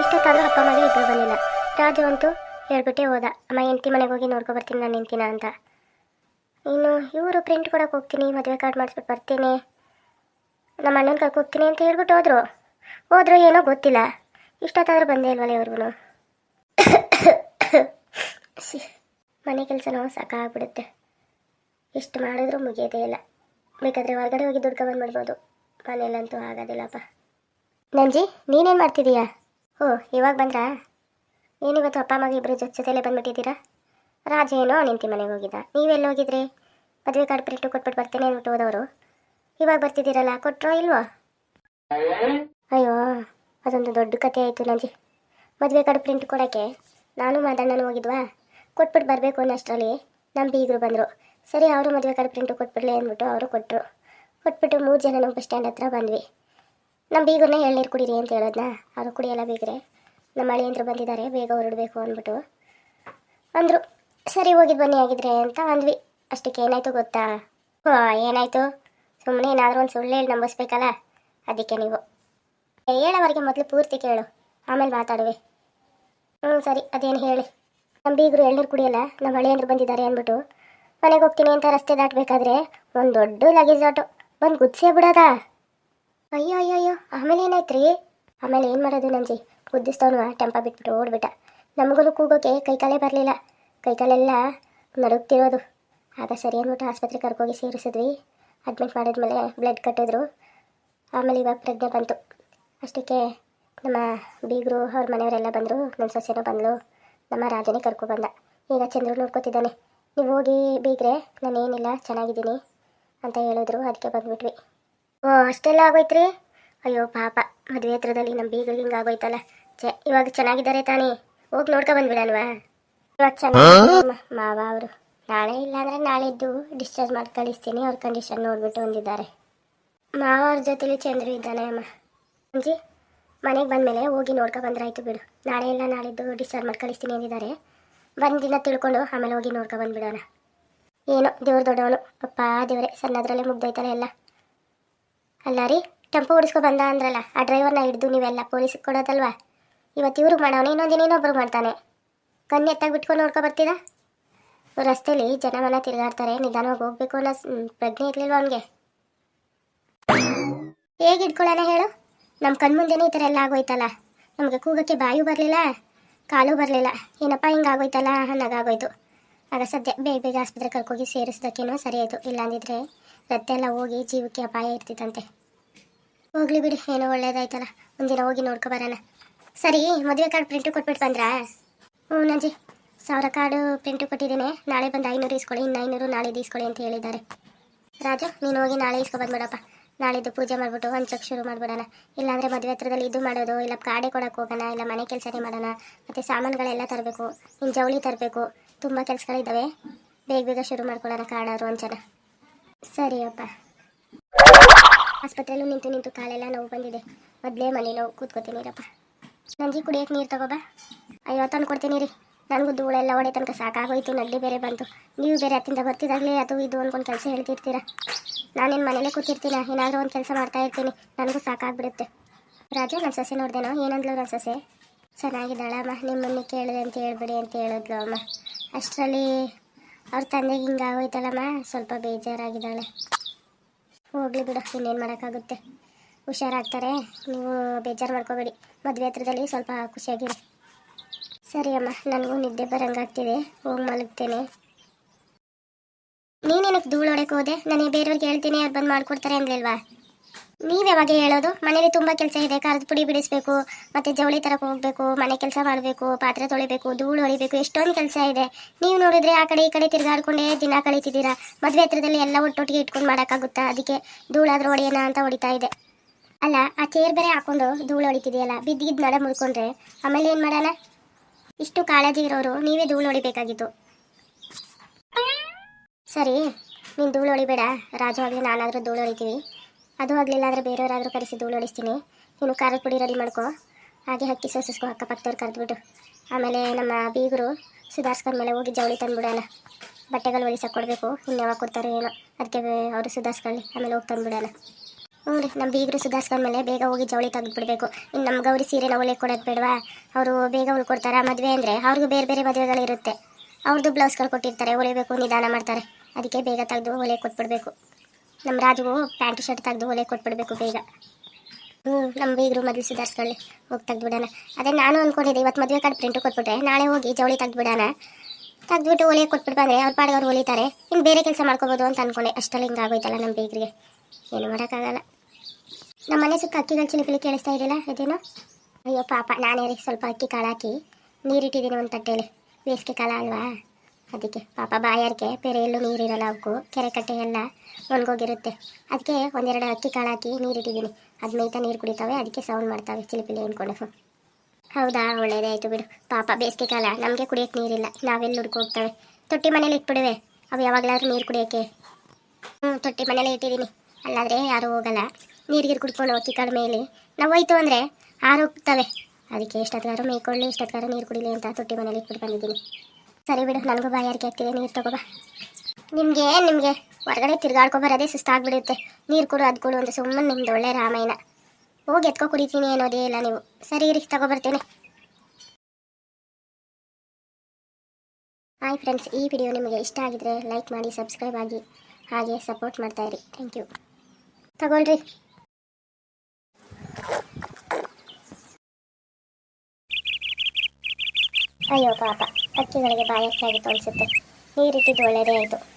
ಇಷ್ಟೊತ್ತಾದ್ರೂ ಅಪ್ಪ ಮಗ ಇಬ್ಬರು ಬಂದಿಲ್ಲ. ರಾಜು ಅಂತೂ ಹೇಳ್ಬಿಟ್ಟೆ ಹೋದ. ಅಮ್ಮ, ಹೆಂಡತಿ ಮನೆಗೆ ಹೋಗಿ ನೋಡ್ಕೊ ಬರ್ತೀನಿ, ನಾನು ನಿಂತಿನ ಅಂತ. ಇನ್ನು ಇವರು ಪ್ರಿಂಟ್ ಕೊಡಕ್ಕೆ ಹೋಗ್ತೀನಿ, ಮದುವೆ ಕಾರ್ಡ್ ಮಾಡಿಸ್ಬಿಟ್ಟು ಬರ್ತೀನಿ. ನಮ್ಮ ಅಣ್ಣನ ಕರ್ಕೊ ಹೋಗ್ತೀನಿ ಅಂತ ಹೇಳ್ಬಿಟ್ಟು ಹೋದ್ರು. ಹೋದ್ರು ಏನೋ ಗೊತ್ತಿಲ್ಲ. ಇಷ್ಟೊತ್ತಾದ್ರೂ ಬಂದೇ ಇಲ್ವಲ್ಲ ಇವ್ರಿಗೂ ಮನೆ ಕೆಲಸನೂ ಸಾಕಾಗ್ಬಿಡುತ್ತೆ. ಎಷ್ಟು ಮಾಡಿದ್ರೂ ಮುಗಿಯೋದೇ ಇಲ್ಲ. ಬೇಕಾದರೆ ಹೊರಗಡೆ ಹೋಗಿ ದುಡ್ಡು ಬಂದ್ಬಿಡ್ಬೋದು. ಮನೇಲಂತೂ ಆಗೋದಿಲ್ಲಪ್ಪ. ನಂಜಿ, ನೀನೇನು ಮಾಡ್ತಿದೀಯಾ? ಓ, ಇವಾಗ ಬಂದ್ರಾ? ಏನಿವತ್ತು ಅಪ್ಪ, ಅಮ್ಮಗೆ ಇಬ್ಬರು ಜೊತೆ ಜೊತೆಲೇ ಬಂದ್ಬಿಟ್ಟಿದ್ದೀರಾ? ರಾಜ ಏನೋ ನಿಂತಿ ಮನೆಗೆ ಹೋಗಿದ್ದ. ನೀವೆಲ್ಲಿ ಹೋಗಿದ್ರಿ? ಮದುವೆ ಕಾರ್ಡ್ ಪ್ರಿಂಟು ಕೊಟ್ಬಿಟ್ಟು ಬರ್ತೇನೆ ಅಂದ್ಬಿಟ್ಟು ಹೋದವರು. ಇವಾಗ ಬರ್ತಿದ್ದೀರಲ್ಲ ಕೊಟ್ಟರೋ ಇಲ್ವೋ? ಅಯ್ಯೋ, ಅದೊಂದು ದೊಡ್ಡ ಕತೆ ಆಯಿತು ನಂಜಿ. ಮದುವೆ ಕಾರ್ಡ್ ಪ್ರಿಂಟ್ ಕೊಡೋಕ್ಕೆ ನಾನು ಮಾದಣ್ಣನೂ ಹೋಗಿದ್ವಾ? ಕೊಟ್ಬಿಟ್ಟು ಬರಬೇಕು ಅನ್ನೋಷ್ಟರಲ್ಲಿ ನಮ್ಮ ಬೀಗರು ಬಂದರು. ಸರಿ, ಅವರು ಮದುವೆ ಕಾರ್ಡ್ ಪ್ರಿಂಟು ಕೊಟ್ಬಿಡ್ಲಿ ಅಂದ್ಬಿಟ್ಟು ಅವರು ಕೊಟ್ಟರು ಕೊಟ್ಬಿಟ್ಟು ಮೂರು ಜನ ನಮ್ಮ ಬಸ್ ಸ್ಟ್ಯಾಂಡ್ ಹತ್ರ ಬಂದ್ವಿ. ನಮ್ಮ ಬೀಗರನ್ನ ಎಳ್ನೀರು ಕುಡೀರಿ ಅಂತ ಹೇಳೋದ್ನ? ಅದು ಕುಡಿಯಲ್ಲ ಬೀಗರೆ. ನಮ್ಮ ಅಳಿಯಂದ್ರು ಬಂದಿದ್ದಾರೆ, ಬೇಗ ಹೊರಡಬೇಕು ಅಂದ್ಬಿಟ್ಟು. ಅಂದರು, ಸರಿ ಹೋಗಿದ್ದು ಬನ್ನಿ ಆಗಿದ್ರೆ ಅಂತ ಅಂದ್ವಿ. ಅಷ್ಟಕ್ಕೆ ಏನಾಯ್ತು ಗೊತ್ತಾ? ಏನಾಯ್ತು? ಸುಮ್ಮನೆ ಏನಾದರೂ ಒಂದು ಸುಳ್ಳು ಹೇಳಿ ನಂಬಿಸ್ಬೇಕಲ್ಲ? ಅದಕ್ಕೆ ನೀವು. ಹೇಳೋವರೆಗೆ ಮೊದಲು ಪೂರ್ತಿ ಕೇಳು, ಆಮೇಲೆ ಮಾತಾಡುವೆ. ಹ್ಞೂ ಸರಿ, ಅದೇನು ಹೇಳಿ. ನಮ್ಮ ಬೀಗರು ಎಳ್ನೀರು ಕುಡಿಯಲ್ಲ ನಮ್ಮ ಹಳೆಯಂದ್ರು ಬಂದಿದ್ದಾರೆ ಅಂದ್ಬಿಟ್ಟು. ಮನೆಗೆ ಹೋಗ್ತೀನಿ ಅಂತ ರಸ್ತೆ ದಾಟಬೇಕಾದ್ರೆ ಒಂದು ದೊಡ್ಡ ಲಗೇಜ್ ಆಟೋ ಬಂದು ಗುದ್ಸೇ ಬಿಡೋದಾ? ಅಯ್ಯೋ ಅಯ್ಯೋ ಅಯ್ಯೋ, ಆಮೇಲೆ ಏನಾಯ್ತು ರೀ ಆಮೇಲೆ ಏನು ಮಾಡೋದು ನಂಜಿ? ಉದ್ದಿಸ್ತವನು ಟೆಂಪ ಬಿಟ್ಬಿಟ್ಟು ಓಡ್ಬಿಟ್ಟ. ನಮಗೂ ಕೂಗೋಕೆ ಕೈಕಾಲೇ ಬರಲಿಲ್ಲ. ಕೈಕಾಲೆಲ್ಲ ನಡುಗ್ತಿರೋದು. ಆಗ ಸರಿ ಅಂದ್ಬಿಟ್ಟು ಆಸ್ಪತ್ರೆ ಕರ್ಕೋಗಿ ಸೇರಿಸಿದ್ವಿ. ಅಡ್ಮಿಟ್ ಮಾಡಿದ್ಮೇಲೆ ಬ್ಲಡ್ ಕಟ್ಟಿದ್ರು. ಆಮೇಲೆ ಇವಾಗ ಪ್ರಜ್ಞೆ ಬಂತು. ಅಷ್ಟಕ್ಕೆ ನಮ್ಮ ಬೀಗರು ಅವ್ರ ಮನೆಯವರೆಲ್ಲ ಬಂದರು. ನನ್ನ ಸೊಸೆನೂ ಬಂದಳು ನಮ್ಮ ರಾಜನೇ ಕರ್ಕೊ ಬಂದ. ಈಗ ಚಂದ್ರು ನೋಡ್ಕೊತಿದ್ದಾನೆ. ನೀವು ಹೋಗಿ ಬೀಗ್ರೆ, ನಾನೇನಿಲ್ಲ, ಚೆನ್ನಾಗಿದ್ದೀನಿ ಅಂತ ಹೇಳಿದ್ರು. ಅದಕ್ಕೆ ಬಂದ್ಬಿಟ್ವಿ. ಓ, ಅಷ್ಟೆಲ್ಲ ಆಗೋಯ್ತ್ರಿ? ಅಯ್ಯೋ, ಪಾಪ. ಮದುವೆ ಹತ್ರದಲ್ಲಿ ನಮ್ಮ ಬೀಗರಿಗೆ ಹಿಂಗೆ ಆಗೋಯ್ತಲ್ಲ ಛೆ, ಇವಾಗ ಚೆನ್ನಾಗಿದ್ದಾರೆ ತಾನೇ. ಹೋಗಿ ನೋಡ್ಕೊ ಬಂದ್ಬಿಡಲ್ವಾ? ಇವಾಗ ಚೆನ್ನಾಗಿ ಮಾವ ಅವರು. ನಾಳೆ ಇಲ್ಲಾಂದ್ರೆ ನಾಳಿದ್ದು ಡಿಸ್ಚಾರ್ಜ್ ಮಾಡಿ ಕಳಿಸ್ತೀನಿ. ಅವ್ರ ಕಂಡೀಷನ್ ನೋಡ್ಬಿಟ್ಟು ಬಂದಿದ್ದಾರೆ. ಮಾವ ಅವ್ರ ಜೊತೆಲಿ ಚಂದ್ರು ಇದ್ದಾನೆ ಅಮ್ಮ. ಅಂಜಿ, ಮನೆಗೆ ಬಂದಮೇಲೆ ಹೋಗಿ ನೋಡ್ಕೊ ಬಂದ್ರಾಯ್ತು ಬಿಡು. ನಾಳೆ ಇಲ್ಲ ನಾಳಿದ್ದು ಡಿಸ್ಚಾರ್ಜ್ ಮಾಡಿ ಕಳಿಸ್ತೀನಿ ಅಂದಿದ್ದಾರೆ. ದಿನ ತಿಳ್ಕೊಂಡು ಆಮೇಲೆ ಹೋಗಿ ನೋಡ್ಕೊ ಬಂದ್ಬಿಡೋಣ. ಏನೋ, ದೇವ್ರ ದೊಡ್ಡವನು. ಅಪ್ಪ, ದೇವರೇ, ಸಣ್ಣದ್ರಲ್ಲೇ ಮುಗ್ದೋಯ್ತಲ್ಲ ಎಲ್ಲ. ಅಲ್ಲ ರೀ ಟೆಂಪೋ ಓಡಿಸ್ಕೊ ಬಂದ ಅಂದ್ರಲ್ಲ, ಆ ಡ್ರೈವರ್ನ ಹಿಡಿದು ನೀವೆಲ್ಲ ಪೊಲೀಸಿಗೆ ಕೊಡೋದಲ್ವಾ? ಇವತ್ತು ಇವ್ರಿಗೆ ಮಾಡೋನು ಇನ್ನೊಂದಿನ ಇನ್ನೊಬ್ಬರು ಮಾಡ್ತಾನೆ. ಕಣ್ಣು ಎತ್ತಾಗಿ ಬಿಟ್ಕೊಂಡು ನೋಡ್ಕೊ ಬರ್ತಿದ ರಸ್ತೆಯಲ್ಲಿ ಜನ ಮನ ತಿರುಗಾಡ್ತಾರೆ, ನಿಧಾನವಾಗಿ ಹೋಗ್ಬೇಕು ಅನ್ನೋ ಪ್ರಜ್ಞೆ ಇರಲಿಲ್ವ ಅವನಿಗೆ? ಹೇಗೆ ಇಟ್ಕೊಳ್ಳೋಣ ಹೇಳು? ನಮ್ಮ ಕಣ್ಮುಂದೆನೇ ಈ ಥರ ಎಲ್ಲ ಆಗೋಯ್ತಲ್ಲ. ನಮಗೆ ಕೂಗಕ್ಕೆ ಬಾಯು ಬರಲಿಲ್ಲ, ಕಾಲು ಬರಲಿಲ್ಲ. ಏನಪ್ಪ ಹಿಂಗೆ ಆಗೋಯ್ತಲ್ಲ ಅನ್ನೋಗಾಗೋಯ್ತು ಆಗ ಸದ್ಯ ಬೇಗ ಬೇಗ ಆಸ್ಪತ್ರೆ ಕರ್ಕೋಗಿ ಸೇರಿಸೋದಕ್ಕೇನೋ ಸರಿಯಾಯಿತು. ಇಲ್ಲಾಂದಿದ್ರೆ ಎಲ್ಲ ಹೋಗಿ ಜೀವಕ್ಕೆ ಅಪಾಯ ಇರ್ತಿತ್ತಂತೆ. ಹೋಗ್ಲಿ ಬಿಡಿ, ಏನೋ ಒಳ್ಳೇದಾಯ್ತಲ್ಲ. ಒಂದಿನ ಹೋಗಿ ನೋಡ್ಕೊ ಬರೋಣ. ಸರಿ, ಮದುವೆ ಕಾರ್ಡ್ ಪ್ರಿಂಟು ಕೊಟ್ಬಿಟ್ಟು ಬಂದ್ರಾ? ಹ್ಞೂ, ನಂಜಿ. ಸಾವಿರ ಕಾರ್ಡು ಪ್ರಿಂಟು ಕೊಟ್ಟಿದ್ದೀನಿ. ನಾಳೆ ಬಂದು ಐನೂರು ಇಸ್ಕೊಳ್ಳಿ ಇನ್ನು ಐನೂರು ನಾಳೆ ಇಸ್ಕೊಳ್ಳಿ ಅಂತ ಹೇಳಿದ್ದಾರೆ. ರಾಜು, ನೀನು ಹೋಗಿ ನಾಳೆ ಇಸ್ಕೊಬಂದ್ಬಿಡಪ್ಪ ನಾಳಿದ್ದು ಪೂಜೆ ಮಾಡಿಬಿಟ್ಟು ಹಂಚಕ್ಕೆ ಶುರು ಮಾಡಿಬಿಡೋಣ. ಇಲ್ಲಾಂದರೆ ಮದುವೆ ಹತ್ರದಲ್ಲಿ ಇದು ಮಾಡೋದು, ಇಲ್ಲ ಕಾಡೆ ಕೊಡಕ್ಕೆ ಹೋಗೋಣ, ಇಲ್ಲ ಮನೆ ಕೆಲಸನೇ ಮಾಡೋಣ. ಮತ್ತು ಸಾಮಾನುಗಳೆಲ್ಲ ತರಬೇಕು ಇನ್ನು ಜವಳಿ ತರಬೇಕು. ತುಂಬ ಕೆಲಸಗಳಿದ್ದಾವೆ. ಬೇಗ ಬೇಗ ಶುರು ಮಾಡ್ಕೊಳ್ಳೋಣ ಕಾಡಾರು ಅಂಚನ. ಸರಿಯಪ್ಪ ಆಸ್ಪತ್ರೆಯಲ್ಲೂ ನಿಂತು ನಿಂತು ಕಾಲೆಲ್ಲ ನೋವು ಬಂದಿದೆ. ಮೊದಲೇ ಮನೆ ನೋವು ಕೂತ್ಕೋತೀನಿರಪ್ಪ ನಂಜಿ ಕುಡಿಯೋಕೆ ನೀರು ತಗೋಬಾ ಅಯ್ಯೋ, ತಂದು ಕೊಡ್ತೀನಿ ರೀ ನನಗೂ ಧೂಳೆಲ್ಲ ಒಡೆ ತನಕ ಸಾಕಾಗೋಯ್ತು ನಗಡಿ ಬೇರೆ ಬಂತು. ನೀವು ಬೇರೆ ಅತ್ತಿಂದ ಬರ್ತಿದ್ದಾಗಲೇ ಅದು ಇದು ಅಂದ್ಕೊಂಡು ಕೆಲಸ ಹೇಳ್ತಿರ್ತೀರ? ನಾನೇನು ಮನೇಲೇ ಕೂತಿರ್ತೀನ? ಏನಾದರೂ ಒಂದು ಕೆಲಸ ಮಾಡ್ತಾ ಇರ್ತೀನಿ. ನನಗೂ ಸಾಕಾಗ್ಬಿಡುತ್ತೆ. ರಾಜು ನನ್ನ ಸೊಸೆ ನೋಡ್ದೇನೋ? ಏನಂದ್ಲು ನನ್ನ ಸೊಸೆ? ಚೆನ್ನಾಗಿದ್ದಾಳಮ್ಮ. ನಿಮ್ಮನ್ನು ಕೇಳಿದೆ ಅಂತ ಹೇಳ್ಬಿಡಿ ಅಂತ ಹೇಳಿದ್ಲು ಅಮ್ಮ. ಅಷ್ಟರಲ್ಲಿ ಅವ್ರ ತಂದೆಗೆ ಹಿಂಗೆ ಆಗೋಯ್ತಲ್ಲಮ್ಮ, ಸ್ವಲ್ಪ ಬೇಜಾರಾಗಿದ್ದಾಳೆ. ಹೋಗ್ಲಿ ಬಿಡು, ಇನ್ನೇನು ಮಾಡೋಕ್ಕಾಗುತ್ತೆ. ಹುಷಾರಾಗ್ತಾರೆ, ನೀವು ಬೇಜಾರು ಮಾಡ್ಕೋಬೇಡಿ. ಮದುವೆ ಹತ್ರದಲ್ಲಿ ಸ್ವಲ್ಪ ಖುಷಿಯಾಗಿರಿ. ಸರಿ ಅಮ್ಮ ನನಗೂ ನಿದ್ದೆ ಬರಂಗಾಗ್ತಿದೆ, ಹೋಗಿ ಮಲಗ್ತೇನೆ. ನೀನೇನಕ್ಕೆ ಧೂಳು ಹೊಡಕ್ಕೆ ಹೋದೆ? ನನಗೆ ಬೇರೆಯವ್ರಿಗೆ ಹೇಳ್ತೀನಿ, ಅವ್ರು ಬಂದು ಮಾಡ್ಕೊಡ್ತಾರೆ ಅಂದ್ಲಿಲ್ವಾ? ನೀವು ಯಾವಾಗ ಹೇಳೋದು. ಮನೇಲಿ ತುಂಬ ಕೆಲಸ ಇದೆ. ಖಾರದ ಪುಡಿ ಬಿಡಿಸ್ಬೇಕು, ಮತ್ತೆ ಜವಳಿ ತರಕ್ಕೆ ಹೋಗ್ಬೇಕು, ಮನೆ ಕೆಲಸ ಮಾಡಬೇಕು, ಪಾತ್ರೆ ತೊಳಿಬೇಕು, ಧೂಳು ಹೊಡಿಬೇಕು ಎಷ್ಟೊಂದು ಕೆಲಸ ಇದೆ. ನೀವು ನೋಡಿದ್ರೆ ಆ ಕಡೆ ಈ ಕಡೆ ತಿರುಗಾಡ್ಕೊಂಡೇ ದಿನ ಕಳೀತಿದ್ದೀರಾ? ಮದುವೆ ಹತ್ರದಲ್ಲಿ ಎಲ್ಲ ಒಟ್ಟೊಟ್ಟಿಗೆ ಇಟ್ಕೊಂಡು ಮಾಡೋಕ್ಕಾಗುತ್ತಾ? ಅದಕ್ಕೆ ಧೂಳಾದ್ರೂ ಹೊಡೆಯೋಣ ಅಂತ ಹೊಡಿತಾ ಇದೆ. ಅಲ್ಲ, ಆ ಚೇರ್ ಬೇರೆ ಹಾಕೊಂಡು ಧೂಳು ಹೊಡಿತಿದೆಯಲ್ಲ ಬಿದ್ದಿದ್ದು ನಡ ಮುಳ್ಕೊಂಡ್ರೆ ಆಮೇಲೆ ಏನು ಮಾಡೋಣ? ಇಷ್ಟು ಕಾಳಜಿ ಇರೋರು ನೀವೇ ಧೂಳು ಹೊಡಿಬೇಕಾಗಿತ್ತು. ಸರಿ, ನೀನು ಧೂಳು ಹೊಡಿಬೇಡ. ರಾಜವಾಗಿ ನಾನಾದರೂ ಧೂಳು ಹೊಡಿತೀವಿ. ಅದು ಆಗಲಿಲ್ಲ ಆದರೆ ಬೇರೆಯವರಾದರೂ ಕರೆಸಿ ಧೂಳು ಹೊಡಿಸ್ತೀನಿ ನೀನು ಖಾರದ ಪುಡಿ ರೆಡಿ ಮಾಡ್ಕೊ. ಹಾಗೆ ಹಕ್ಕಿ ಸೋಸಿಸ್ಕೊ ಅಕ್ಕಪಕ್ಕದವ್ರು ಕರೆದ್ಬಿಟ್ಟು. ಆಮೇಲೆ ನಮ್ಮ ಬೀಗರು ಸುಧಾರಿಸ್ಕೊಂಡ್ಮೇಲೆ ಹೋಗಿ ಜವಳಿ ತಂದುಬಿಡೋಣ. ಬಟ್ಟೆಗಳು ಹೊಲಿಸಕ್ಕೆ ಕೊಡಬೇಕು ಇನ್ನು ಯಾವಾಗ ಕೊಡ್ತಾರೆ ಏನೋ. ಅದಕ್ಕೆ ಅವರು ಸುಧಾರಿಸ್ಕೊಳ್ಳಿ ಆಮೇಲೆ ಹೋಗಿ ತಂದುಬಿಡೋಣ. ಹ್ಞೂ ರೀ, ನಮ್ಮ ಬೀಗರು ಸುಧಾರಿಸ್ಕೊಂಡ್ಮೇಲೆ ಬೇಗ ಹೋಗಿ ಜವಳಿ ತೆಗೆದುಬಿಡಬೇಕು. ಇನ್ನು ನಮ್ಮ ಗೌರಿ ಸೀರೆನ ಒಲೆ ಕೊಡೋದು ಬೇಡವಾ? ಅವರು ಬೇಗ ಉಳ್ಕೊಡ್ತಾರೆ ಮದುವೆ ಅಂದರೆ ಅವ್ರಿಗೂ ಬೇರೆ ಬೇರೆ ಮದುವೆಗಳಿರುತ್ತೆ. ಅವ್ರದ್ದು ಬ್ಲೌಸ್ಗಳು ಕೊಟ್ಟಿರ್ತಾರೆ, ಹೊಲಿಬೇಕು, ನಿಧಾನ ಮಾಡ್ತಾರೆ. ಅದಕ್ಕೆ ಬೇಗ ತೆಗೆದು ಹೊಲೆ ಕೊಟ್ಬಿಡ್ಬೇಕು. ನಮ್ಮ ರಾಜುಗೂ ಪ್ಯಾಂಟ್, ಶರ್ಟ್ ತೆಗೆದು ಹೊಲೆ ಕೊಟ್ಬಿಡ್ಬೇಕು ಬೇಗ. ಹ್ಞೂ ನಮ್ಮ ಬೀಗರು ಮೊದಲು ಸುಧಾರಿಸ್ಕೊಳ್ಳಿ. ಹೋಗಿ ತೆಗ್ದುಬಿಡೋಣ. ಅದೇ ನಾನು ಅಂದ್ಕೊಂಡಿದ್ದೆ ಇವತ್ತು ಮದುವೆ ಕಾರ್ಡ್ ಪ್ರಿಂಟು ಕೊಟ್ಬಿಟ್ರೆ ನಾಳೆ ಹೋಗಿ ಜವಳಿ ತೆಗ್ದುಬಿಡೋಣ. ತೆಗ್ದುಬಿಟ್ಟು ಒಲೆ ಕೊಟ್ಬಿಟ್ಟು ಬಂದರೆ ಅವ್ರ ಪಾಡಿಗೆ ಅವ್ರು ಹೊಲಿತಾರೆ. ಇನ್ನು ಬೇರೆ ಕೆಲಸ ಮಾಡ್ಕೋಬೋದು ಅಂತ ಅಂದ್ಕೊಂಡೆ ಅಷ್ಟರಲ್ಲಿ ಹಿಂಗೆ ಆಗೋಯ್ತಲ್ಲ ನಮ್ಮ ಬೀಗರಿಗೆ. ಏನು ಮಾಡೋಕ್ಕಾಗಲ್ಲ. ನಮ್ಮ ಮನೆ ಸುತ್ತ ಅಕ್ಕಿಗಳು ಚಿಲಿಪಿಲಿ ಕೇಳಿಸ್ತಾ ಇದೆಯಲ್ಲ, ಅದೇನೋ? ಅಯ್ಯೋ ಪಾಪ, ನಾನೇ ರೀ ಸ್ವಲ್ಪ ಅಕ್ಕಿ ಕಾಳು ಹಾಕಿ ನೀರಿಟ್ಟಿದ್ದೀನಿ ಒಂದು ತಟ್ಟೆಯಲ್ಲಿ ಬೇಸಿಗೆ ಕಾಲ ಅಲ್ವಾ? ಅದಕ್ಕೆ ಪಾಪ ಬಾಯಾರಿಕೆ ಬೇರೆ ಎಲ್ಲೂ ನೀರಿರಲ್ಲ ಅವಕ್ಕೂ ಕೆರೆ ಕಟ್ಟೆ ಎಲ್ಲ ಒಣಗೋಗಿರುತ್ತೆ. ಅದಕ್ಕೆ ಒಂದೆರಡು ಅಕ್ಕಿ ಕಾಳು ಹಾಕಿ ನೀರಿಟ್ಟಿದ್ದೀನಿ. ಅದು ಮೇಯ್ತಾ ನೀರು ಕುಡಿತಾವೆ ಅದಕ್ಕೆ ಸೌಂಡ್ ಮಾಡ್ತಾವೆ. ಚಿಲಿಪಿಲಿ ಅಂದ್ಕೊಂಡು ಹೌದಾ? ಒಳ್ಳೇದೇ ಆಯಿತು ಬಿಡು. ಪಾಪ ಬೇಸಿಗೆ ಕಾಲ, ನಮಗೆ ಕುಡಿಯೋಕ್ಕೆ ನೀರಿಲ್ಲ. ನಾವೆಲ್ಲಿ ಹುಡ್ಕೊ ಹೋಗ್ತವೆ. ತೊಟ್ಟಿ ಮನೇಲಿ ಇಟ್ಬಿಡುವೆ. ಅವು ಯಾವಾಗಲಾದ್ರೂ ನೀರು ಕುಡಿಯೋಕ್ಕೆ. ಹ್ಞೂ ತೊಟ್ಟಿ ಮನೇಲೆ ಇಟ್ಟಿದ್ದೀನಿ. ಅಲ್ಲಾದರೆ ಯಾರೂ ಹೋಗಲ್ಲ. ನೀರಿಗೆ ಕುಡ್ಕೊಂಡು ಅಕ್ಕಿ ಕಾಳು ಮೇಲೆ. ನಾವು ಹೋಯ್ತು ಅಂದರೆ ಆರೋಗ್ತವೆ. ಅದಕ್ಕೆ ಎಷ್ಟೊತ್ತಾರು ಮೇಯ್ಕೊಳ್ಳಿ ಎಷ್ಟೊತ್ತಾರು ನೀರು ಕುಡಿಲಿ ಅಂತ ತೊಟ್ಟಿ ಮನೇಲಿ ಇಟ್ಬಿಟ್ಟು ಬಂದಿದ್ದೀನಿ. ಸರಿ ಬಿಡು, ನನಗೂ ಬಾಯಾರಿಗೆ ಆಗ್ತಿದೆ ನೀರು ತಗೋಬಾ ನಿಮಗೆ ನಿಮಗೆ? ಹೊರಗಡೆ ತಿರ್ಗಾಡ್ಕೊಬರೋದೇ ಸುಸ್ತಾಗ್ಬಿಡುತ್ತೆ ನೀರು ಕೊಡು, ಅದು ಕೊಡು ಅಂತ ಸುಮ್ಮನೆ ನಿಮ್ದು ಒಳ್ಳೆ ರಾಮಾಯಣ. ಹೋಗಿ ಎತ್ಕೊ ಕುಡಿತೀನಿ ಅನ್ನೋದೇ ಇಲ್ಲ ನೀವು. ಸರಿ ರೀ ತಗೊಬರ್ತೀನಿ ಹಾಯ್ ಫ್ರೆಂಡ್ಸ್ ಈ ವಿಡಿಯೋ ನಿಮಗೆ ಇಷ್ಟ ಆಗಿದ್ರೆ ಲೈಕ್ ಮಾಡಿ ಸಬ್ಸ್ಕ್ರೈಬ್ ಆಗಿ, ಹಾಗೆ ಸಪೋರ್ಟ್ ಮಾಡ್ತಾ ಇರಿ. ಥ್ಯಾಂಕ್ ಯು ತಗೊಳ್ರಿ. ಅಯ್ಯೋ, ಪಾಪ. ಅಕ್ಕಿಗಳಿಗೆ ಬಾಯಾರಿಕೆ ತೋರಿಸುತ್ತೆ. ಈ ನೀರಿಟ್ಟಿದ್ದು ಒಳ್ಳೆಯದೇ ಆಯಿತು